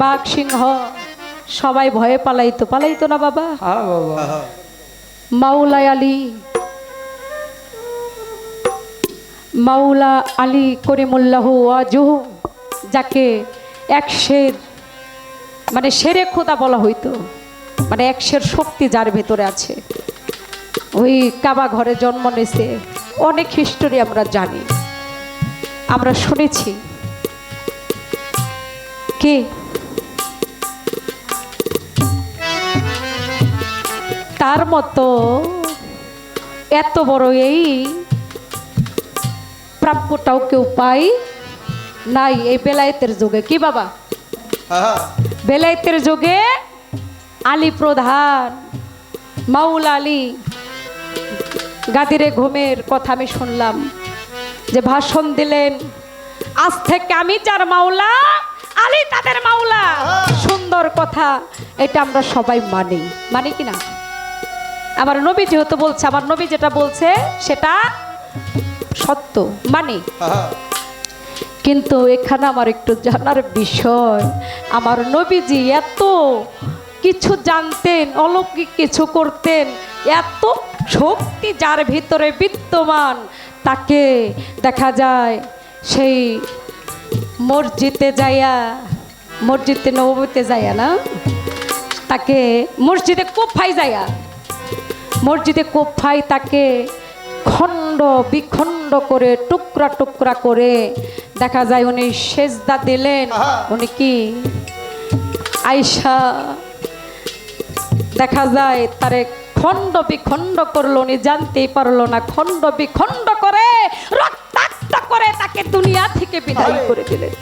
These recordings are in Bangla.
বাঘ সিংহ সবাই ভয়ে পালাইতো। পালাইতো না বাবা? মাওলা আলী। মাওলা আলী করিমুল্লাহ ওয়াজুহ যাকে এক শের মানে শেরে খোদা বলা হইতো। মানে এক শের শক্তি যার ভেতরে আছে। ওই কাবা ঘরে জন্ম নিয়েছে। অনেক হিস্টোরি আমরা জানি। আমরা শুনেছি। কে? তার মতো এত বড় এই প্রাপ্যটাও কেউ পাই নাই এই বেলায়েতের যুগে। কি বাবা? বেলায়েতের যুগে আলী প্রধান মাউল আলী গাদিরে ঘুমের কথা আমি শুনলাম যে ভাষণ দিলেন আজ থেকে আমি যার মাওলা আলী তাদের মাওলা। সুন্দর কথা এটা আমরা সবাই মানি। মানি কি না? আমার নবী যেহেতু বলছে আমার নবী যেটা বলছে সেটা সত্য মানি। কিন্তু এখানে আমার একটু জানার বিষয় আমার নবীজি এত কিছু জানতেন অলৌকিক কিছু করতেন এত শক্তি যার ভিতরে বিদ্যমান তাকে দেখা যায় সেই মসজিদে যাইয়া মসজিদে নবমীতে যাইয়া না তাকে মসজিদে কোফাই যাইয়া মসজিদে কোফাই তাকে খণ্ড বিখণ্ড করে টুকরা টুকরা করে। দেখা যায় উনি সেজদা দিলেন। উনি কি? আয়সা দেখা যায় তারে খণ্ড বিখণ্ড করল উনি জানতেই পারল না। খণ্ড বিখণ্ড করে রক্তাক্ত করে তাকে দুনিয়া থেকে বিদায় করে দিলেন।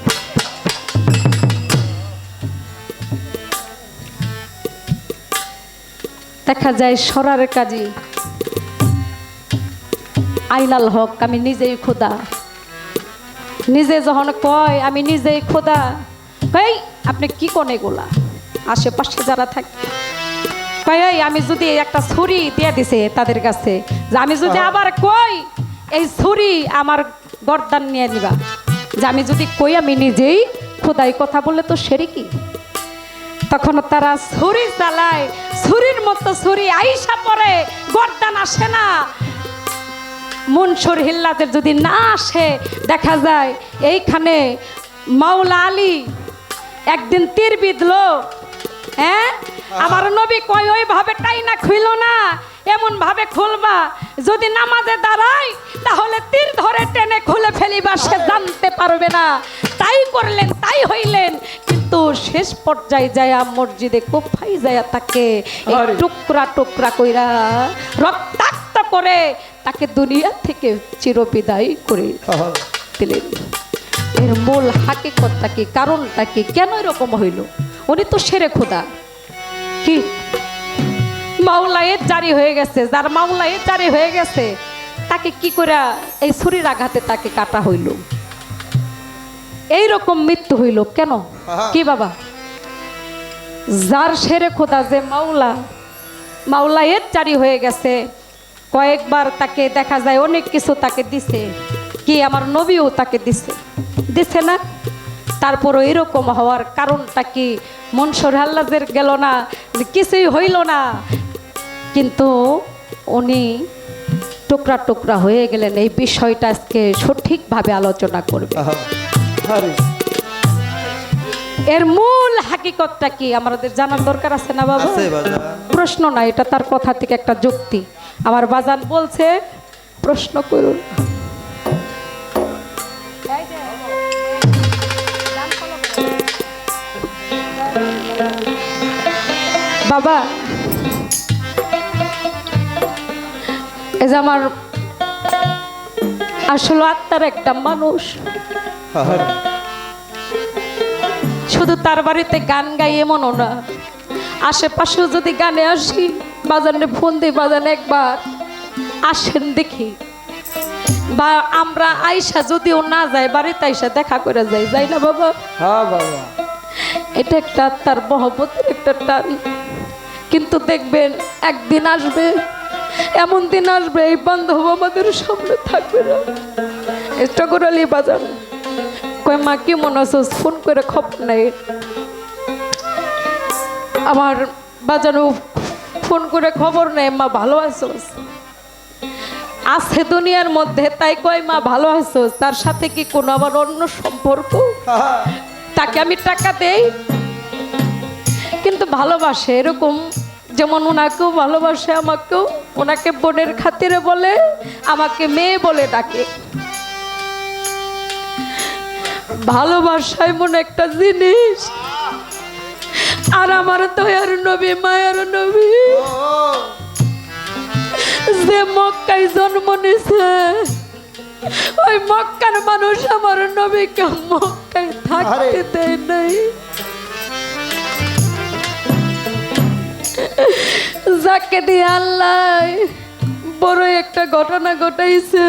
দেখা যায় সরার কাজী। আইলাল হক আমি নিজেই খোদা। নিজে যখন কয় আমি নিজেই খোদা। কই আপনি কি কনে গোলা আশেপাশে যারা থাকে। কয় আমি যদি একটা ছুরি দিয়ে দিছে তাদের কাছে যে আমি যদি আবার কই এই ছুরি আমার গর্দান নিয়ে নিবা। যে আমি যদি কই আমি নিজেই খোদাই কথা বললে তো সেরে কি? তখন তারা ছুরি চালায় ছুরির মতো ছুরি আইসা পরে গর্দান আসে না। মনসুর হিল্লাদের যদি না আসে দেখা যায় এইখানে মাওলা আলী একদিন তীর বিঁধলো। হ্যাঁ? আমার নবী কয় ওইভাবে টাই না খুইল না এমন ভাবে খুলবা। যদি নামাজে দাঁড়াই তাহলে তীর ধরে টেনে খুলে ফেলিবা সে জানতে পারবে না। তাই করলেন তাই হইলেন। কিন্তু শেষ পর্যায়ে যায়া মসজিদে কোফাই যায়া তাকে টুকরা টুকরা কইরা রক্তাক্ত করে তাকে দুনিয়া থেকে চিরবিদায় করে দিলেন। এর মূল হাকিকতটা কি কারণটা কি কেন এরকম হইল? উনি তো সেরে খোদা। কি? মাওলায়ের জারি হয়ে গেছে যার মাওলায়ের জারি হয়ে গেছে তাকে কি করে এই ছুরির আঘাতে তাকে কাটা হইল? এই রকম মৃত্যু হইল কেন? কি বাবা? যার সেরে খোদা যে মাওলা মাওলা এর চারি হয়ে গেছে। কয়েকবার তাকে দেখা যায় অনেক কিছু তাকে দিছে। কি আমার নবীও তাকে দিছে। দিছে না? তারপরও এরকম হওয়ার কারণটা কি মনসুর হাল্লাদের গেল না? যে কিছুই হইল না। কিন্তু উনি টুকরা টুকরা হয়ে গেলেন। এই বিষয়টা আজকে সঠিকভাবে আলোচনা করবে। এর মূল হাকিকতটা কি? আমাদের জানার দরকার আছে না বাবা? প্রশ্ন না এটা তার কথা থেকে একটা যুক্তি। আমার বাজান বলছে প্রশ্ন করুন বাবা এই যে আমার আসলে আত্মার একটা মানুষ। শুধু তার বাড়িতে গান গাই এমনও না। আশেপাশেও যদি গানে আসি বাজানে ফোন দিই বাজানে একবার। আসেন দেখি। বা আমরা আইসা যদিও না যাই বাড়িতে আইসা দেখা করে যাই যাই না বাবা? হ্যাঁ বাবা। এটা একটা তার মহব্বতের একটা টান। কিন্তু দেখবেন একদিন আসবে এমন দিন আসবে এই বান্ধব আমাদের সামনে থাকবে না। এটা করে বাজান। কয় মা কি মনে আছোস ফোন করে খবর নাই। আমার বাজানো ফোন করে খবর নেই মা ভালো আছোস আছে দুনিয়ার মধ্যে তাই কয় মা ভালো আছোস তার সাথে কি কোনো আবার অন্য সম্পর্ক? তাকে আমি টাকা দেই। কিন্তু ভালোবাসে এরকম যেমন ওনাকেও ভালোবাসে আমাকেও ওনাকে বোনের খাতিরে বলে আমাকে মেয়ে বলে ডাকে। ভালোবাসা এমন একটা জিনিস। আর আমার দয়ার নবী মায়ার নবী। যে মক্কায় জন্ম নিছে ওই মক্কার মানুষ আমার নবীকে মক্কায় থাকতে দেয় নাই। যাকে দিয়ে আল্লাহ বড় একটা ঘটনা ঘটাইছে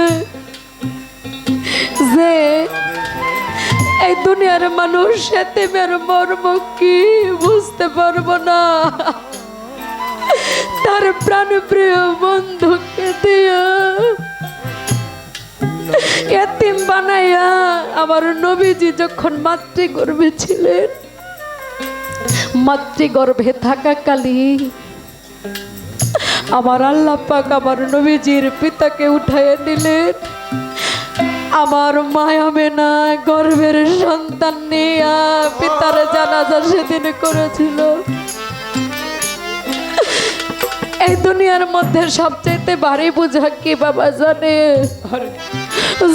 যে এই দুনিয়ার মানুষ, এতেমের মর্ম কি বুঝতে পারব না। তার প্রাণপ্রিয় বন্ধুকে দিয়া এতিম বানাইয়া আমার নবীজি যখন মাতৃগর্ভে ছিলেন, মাতৃগর্ভে থাকাকালী আমার আল্লাহ আমার নবীজির পিতাকে উঠাইয়া নিলেন আমার মায়া মেনা গর্ভের সন্তান নিয়ে পিতার জানাজা সেদিন করেছিল। এই দুনিয়ার মধ্যে সবচাইতে ভারী বোঝা কি বাবা জানে?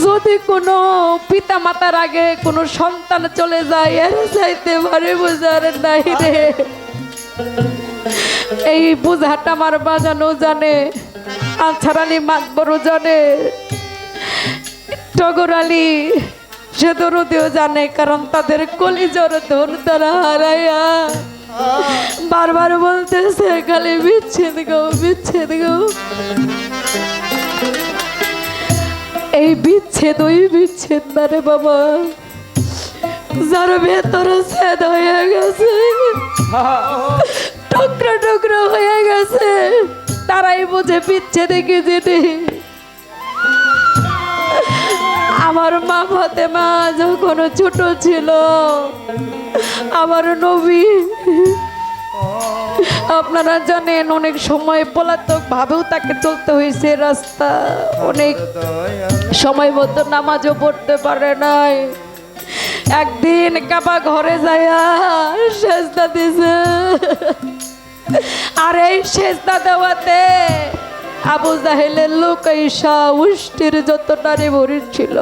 যদি কোনো পিতা মাতার আগে কোনো সন্তান চলে যায় এর চাইতে ভারী বোঝার নাই রে। এই বোঝাটা আমার বাজানো জানে আছাড়ালি মাতবরও জানে। টগর আলী, সে দরদিও জানে, কারণ তাদের কলিজর ধন তারা হারাইয়া। বারবার বলতেছে, খালি বিচ্ছেদ গো বিচ্ছেদ গো। এই বিচ্ছেদ, ওই বিচ্ছেদ না রে বাবা। যার ভেতরে ছেদ হয়ে গেছে। টুকরো টুকরো হয়ে গেছে। তারাই বুঝে বিচ্ছেদে কি জিনিস। আমার মা ফাতেমা যখন ছোট ছিল, আমার নবী, আপনারা জানেন অনেক সময় পলাতক ভাবেও তাকে চলতে হয়েছে রাস্তা। অনেক সময় মতো নামাজও পড়তে পারে নাই। একদিন কাবা ঘরে যায়া সেজদা দিছে। আর এই সেজদা দেওয়াতে আবু জাহেলের লোক ঈশা উষ্টির যত নারী ভরি ছিল,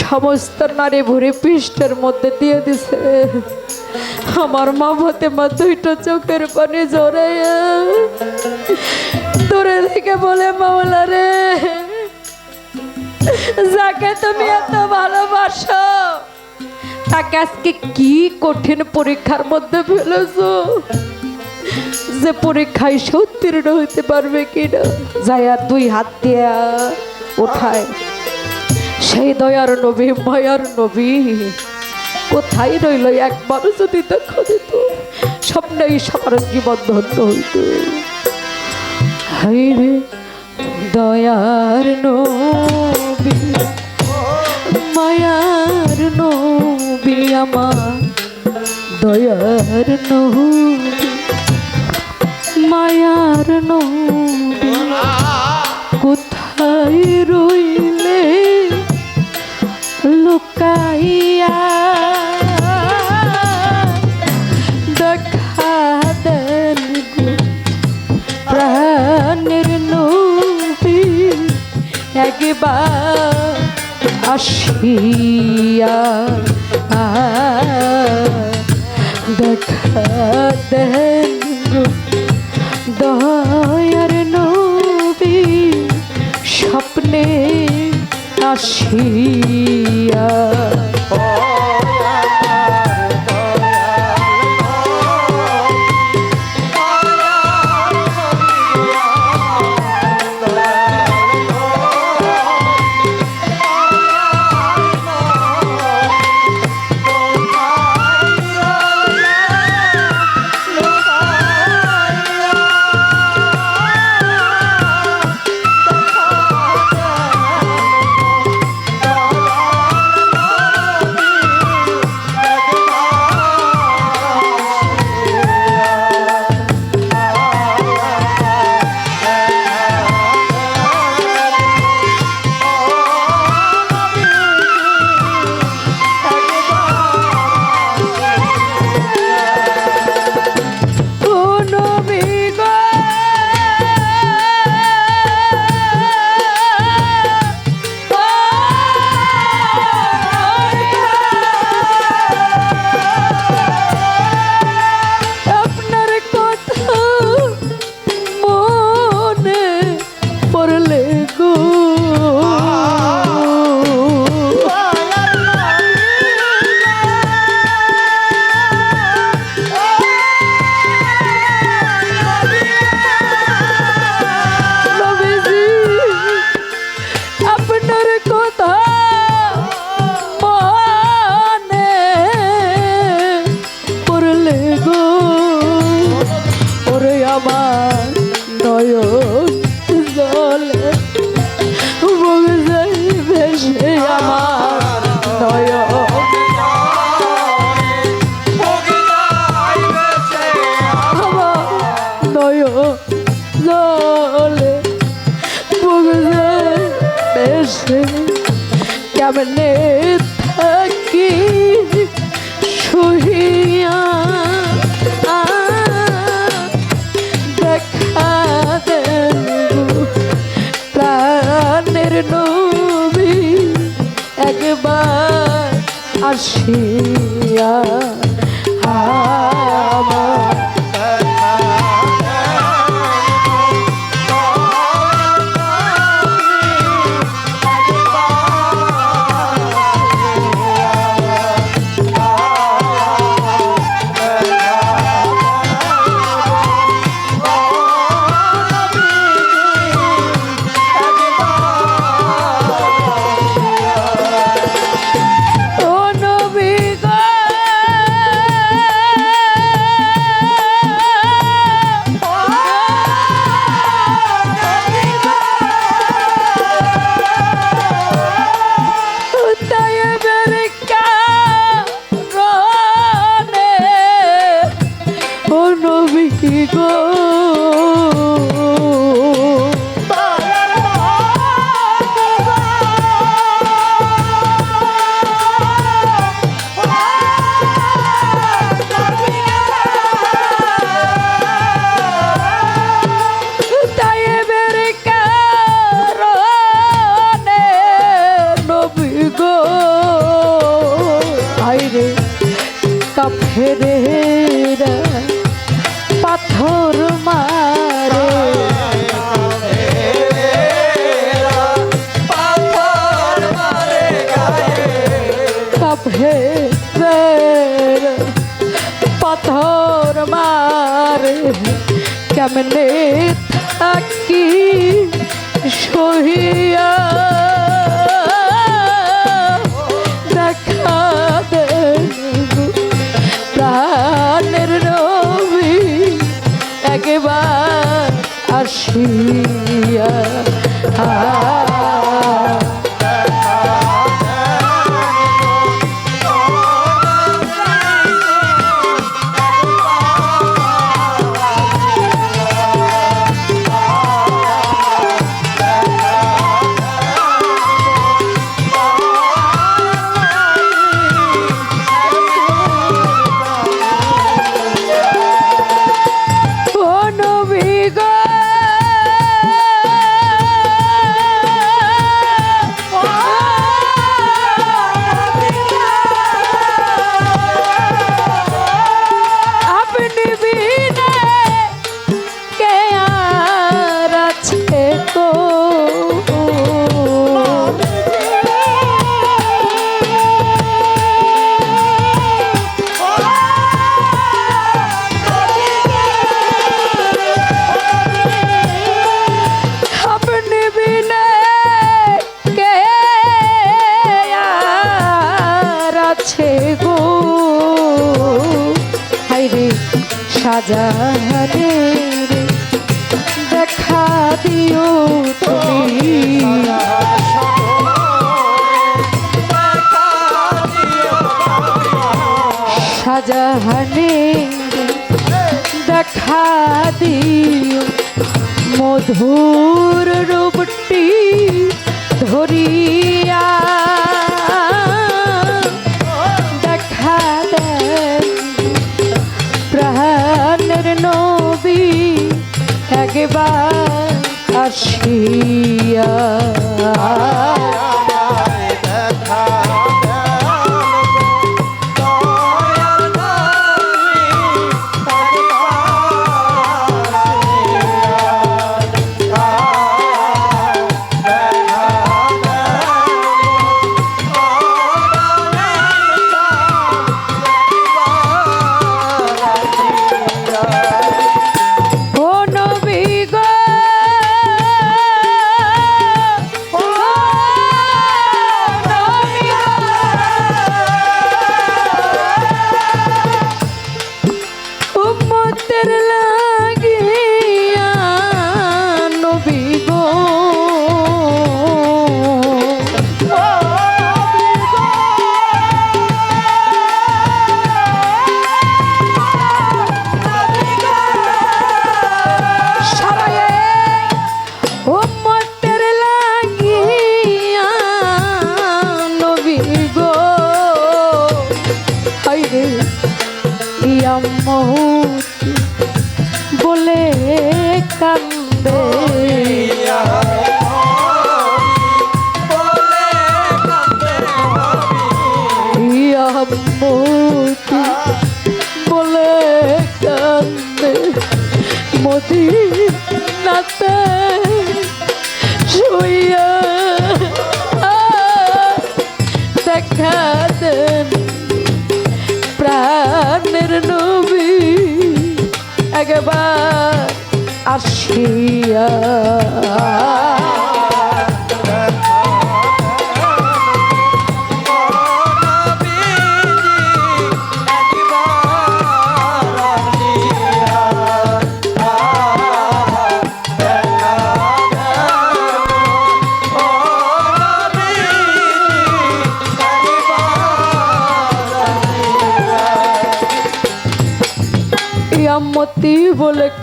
সমস্ত নারী ভরি পৃষ্ঠের মধ্যে দিয়ে দিছে। আমার মা হতে মা দুইটা চোখের পানি জড়াইয়া দূরে থেকে বলে, মাওলা রে, যাকে তুমি এত ভালোবাসো, তাকে আজকে কি কঠিন পরীক্ষার মধ্যে ফেলেছো? যে পরীক্ষায় সে উত্তীর্ণ হইতে পারবে কিনা? যাইয়া দুই হাত দিয়া ওঠায়। সেই দয়ার নবী, মায়ার নবী, কোথায় রইল একবার যদি দেখা দিত? স্বপ্নেই সবার জীবন ধন্য হইত। হাই রে দয়ার নবী, মায়ার নবী, আমার দয়ার নবী। মায়ার নবী কোথায় রইলে লুকাইয়া? দেখা একবার আসিয়া আসিয়া আসিয়া আ কেমনে থাকি সহিয়া? দেখা প্রাণের নবী আ দেখা দিও মধুর রূপটি ধরিয়া দেখা দেন প্রাণের নবী একবার আসিয়া মোদি নাতে শুইয়া দেখা দেন প্রাণের নবী একবার আসিয়া।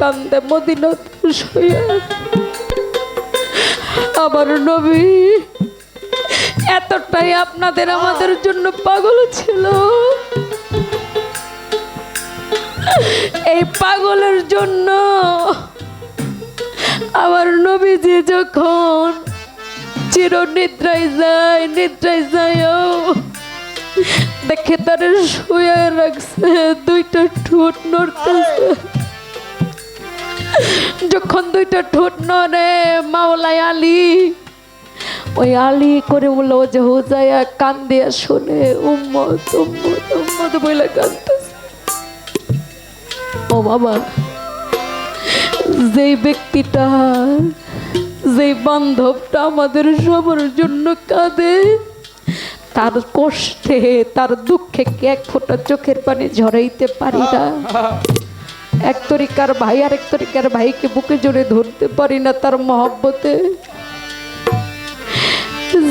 কান্দে মদিনা শুয়ে। আমার নবী, এতটাই আপনাদের আমাদের জন্য পাগল ছিল। এই পাগলের জন্য আমার নবীজি যখন চির নিদ্রায় যায়, নিদ্রায় যায়ও, দেখে তার শুয়ে রাখছে, দুইটা ঠোঁট নড়তেছে। যখন দুইটা ঠোঁট নড়ে মাওলাই আলী। ওই আলী করে বলল, ও যে হোজাইয়া কান দিয়া শুনে, উম্মত উম্মত উম্মত বলে কান্দতেছে ও বাবা, যেই ব্যক্তিটা, যেই বান্ধবটা আমাদের সবার জন্য কাঁদে, তার কষ্টে, তার দুঃখে কি এক ফোঁটা চোখের পানি ঝরাইতে পারি না? এক তরিকার ভাই আর এক তরিকার ভাইকে বুকে জোরে ধরতে পারি না তার মহব্বতে।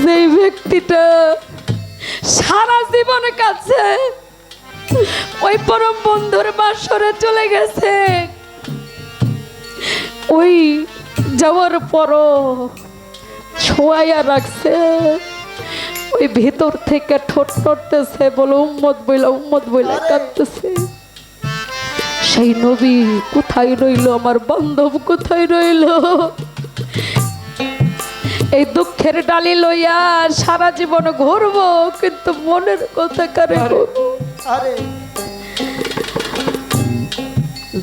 যেই ব্যক্তিটা সারা জীবন কাছে, ওই পরম বন্ধুর বাসরে চলে গেছে। ওই যাওয়ার পরও ছোঁয়াইয়া রাখছে। ওই ভেতর থেকে ঠোঁট নড়তেছে বলে উম্মত বইলা উম্মত বইলা কাঁদতেছে। সেই নবী কোথায় রইল? আমার বান্ধব কোথায় রইল? এই দুঃখের ডালি লইয়া সারা জীবন ঘুরবো কিন্তু মনের কথা কারে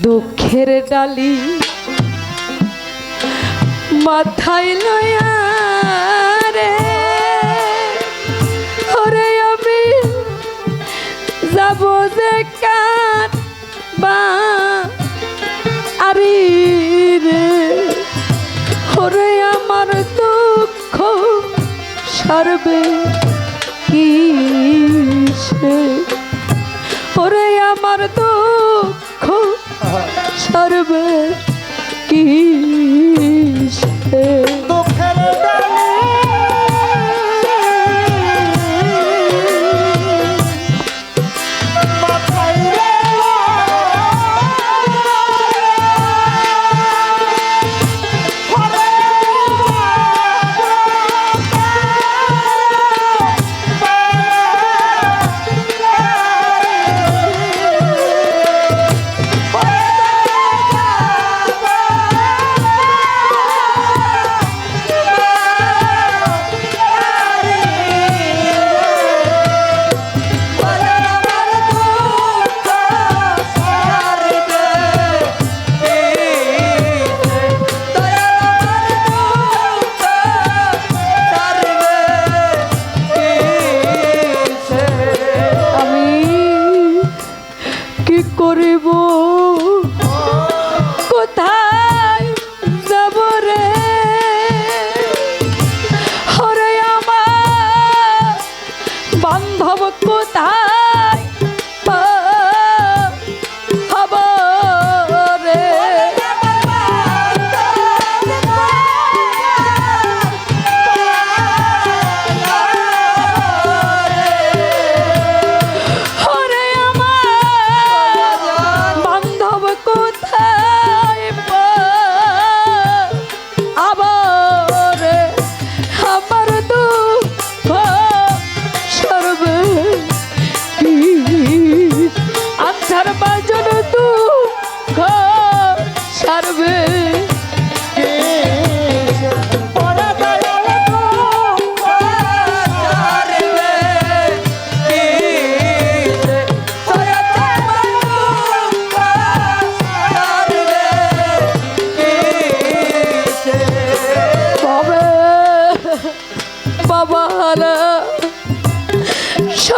দুঃখের ডালি মাথায় লইয়া রে ওরে আমি যাব যে সারবে কি ওরে আমার দুঃখ ছাড়বে কি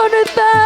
Jonathan.